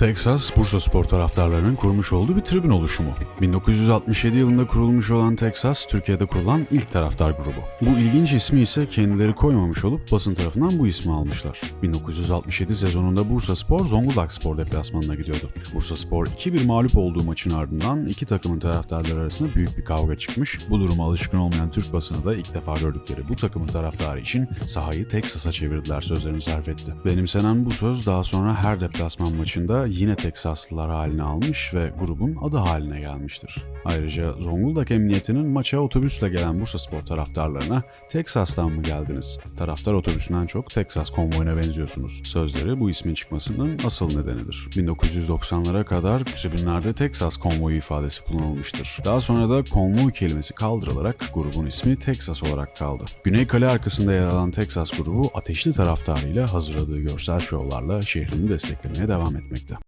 Texas, Bursa Spor taraftarlarının kurmuş olduğu bir tribün oluşumu. 1967 yılında kurulmuş olan Texas, Türkiye'de kurulan ilk taraftar grubu. Bu ilginç ismi ise kendileri koymamış olup basın tarafından bu ismi almışlar. 1967 sezonunda Bursa Spor, Zonguldak Spor deplasmanına gidiyordu. Bursa Spor 2-1 mağlup olduğu maçın ardından iki takımın taraftarları arasında büyük bir kavga çıkmış. Bu duruma alışkın olmayan Türk basını da ilk defa gördükleri bu takımın taraftarı için sahayı Texas'a çevirdiler sözlerini sarf etti. Benimsenen bu söz daha sonra her deplasman maçında yine Teksaslılar haline almış ve grubun adı haline gelmiştir. Ayrıca Zonguldak Emniyeti'nin maça otobüsle gelen Bursa Spor taraftarlarına Teksas'tan mı geldiniz? Taraftar otobüsünden çok Teksas konvoyuna benziyorsunuz. Sözleri bu ismin çıkmasının asıl nedenidir. 1990'lara kadar tribünlerde Teksas konvoyu ifadesi kullanılmıştır. Daha sonra da konvoy kelimesi kaldırılarak grubun ismi Texas olarak kaldı. Güney Kale arkasında yer alan Texas grubu ateşli taraftarıyla hazırladığı görsel şovlarla şehrini desteklemeye devam etmekte.